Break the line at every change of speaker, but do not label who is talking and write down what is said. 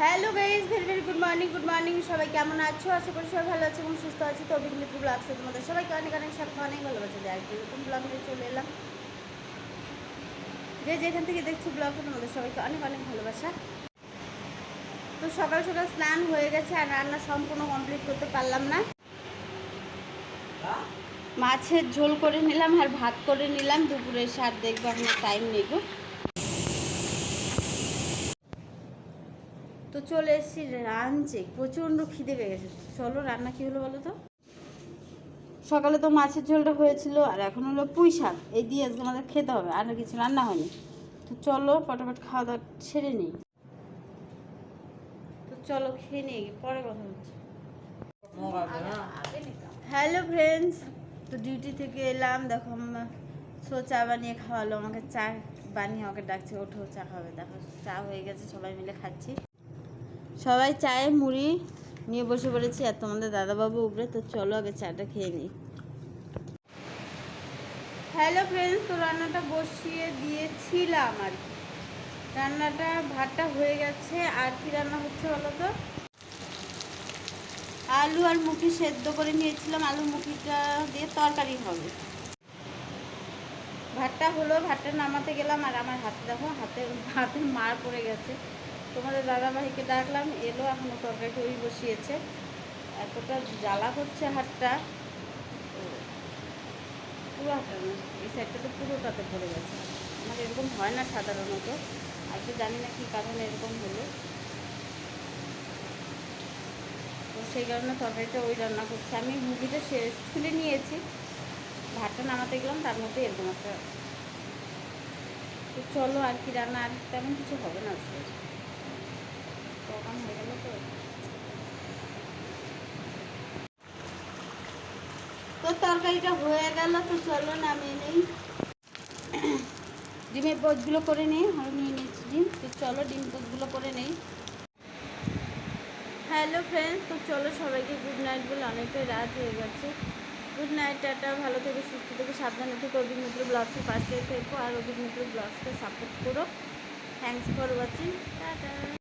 Hello guys very very good morning good morning সবাই কেমন আছো? আশা করি সবাই ভালো আছে এবং সুস্থ আছে। তো অভিজ্ঞতা ব্লগসে তোমাদের সবাইকে অনেক অনেক সাথে অনেক ভালোবাসা দেয়। আজকে নতুন ব্লগ নিয়ে চলে এলাম। যে যেখান থেকে দেখছি ব্লগটা তোমাদের সবাইকে অনেক অনেক ভালোবাসা। তো সকাল সকাল স্নান হয়ে গেছে আর রান্না সম্পূর্ণ কমপ্লিট করতে পারলাম না। মাছের ঝোল করে নিলাম আর ভাত করে নিলাম। দুপুরে সার দেখব আমার টাইম গো তো চলে এসেছি রাঞ্চে প্রচণ্ড খিদে পেয়ে গেছে। চলো রান্না কী হলো বলো তো? সকালে তো মাছের ঝোলটা হয়েছিল আর এখন হলো পুঁই শাক। এই দিয়ে আজকে আমাদের খেতে হবে, আর কিছু রান্না হয়নি। তো চলো ফটাফট খাওয়া দাওয়া ছেড়ে নিই। তো চলো খেয়ে নিই, পরে কথা হচ্ছে। হ্যালো ফ্রেন্ডস, তো ডিউটি থেকে এলাম, দেখো সো চা বানিয়ে খাওয়ালো, আমাকে চা বানিয়ে আমাকে ডাকছে, ওঠো, চা খাবে। দেখো, চা হয়ে গেছে, সবাই মিলে খাচ্ছি। সবাই চায়ে মুড়ি নিয়ে বসে পড়েছি আর তোমাদের দাদাবাবু উপরে, তো চলো আগে চাটা খেয়ে নিই। হ্যালো ফ্রেন্ডস তো রান্নাটা বসিয়ে দিয়েছিলাম আর রান্নাটা ভাতটা হয়ে গেছে, আর কি রান্না হচ্ছে বলো তো? আলু আর মুখি সেদ্ধ করে নিয়েছিলাম, আলু মুখিটা দিয়ে তরকারি হবে। ভাতটা হলো, ভাতটা নামাতে গেলাম আর আমার হাতে দেখো, হাতে হাতে মার পড়ে গেছে। তোমাদের দাদাভাইকে ডাকলাম, এলো এখনও তরকারিটা ওই বসিয়েছে। এতটা জ্বালা করছে হাতটা। পুরো হাতটা না, এই সাইডটা তো পুরোটাতে পড়ে গেছে। আমার এরকম হয় না সাধারণত, আর তো জানি না কী কারণে এরকম হলো। তো সেই কারণে তরকারিটা ওই রান্না করছে। আমি মুভিটা শেষ খুলে নিয়েছি। ভাতটা নামাতে গেলাম, তার মধ্যে এরকম একটা তো চলো আর কি রান্না, আর তেমন কিছু হবে না আজকে। প্রোগ্রাম হয়ে গেল তো তো তরকারিটা হয়ে গেল, তো চলো নামিয়ে নেই। ডিমের পোচগুলো করে নিই, আমি নিয়ে নিয়েছি ডিম। তো চলো ডিম পোচগুলো করে নেই। হ্যালো ফ্রেন্ডস তো চলো সবাইকে গুড নাইট বলে অনেকটাই রাত হয়ে গেছে। গুড নাইট টাটা, ভালো থেকে, সুস্থ থেকে, সাবধানে থেকে, অভিক মিত্র ব্লগসের পাশে থেকো, আর অভিক মিত্র ব্লগসকে সাপোর্ট করো। Thanks for watching tata.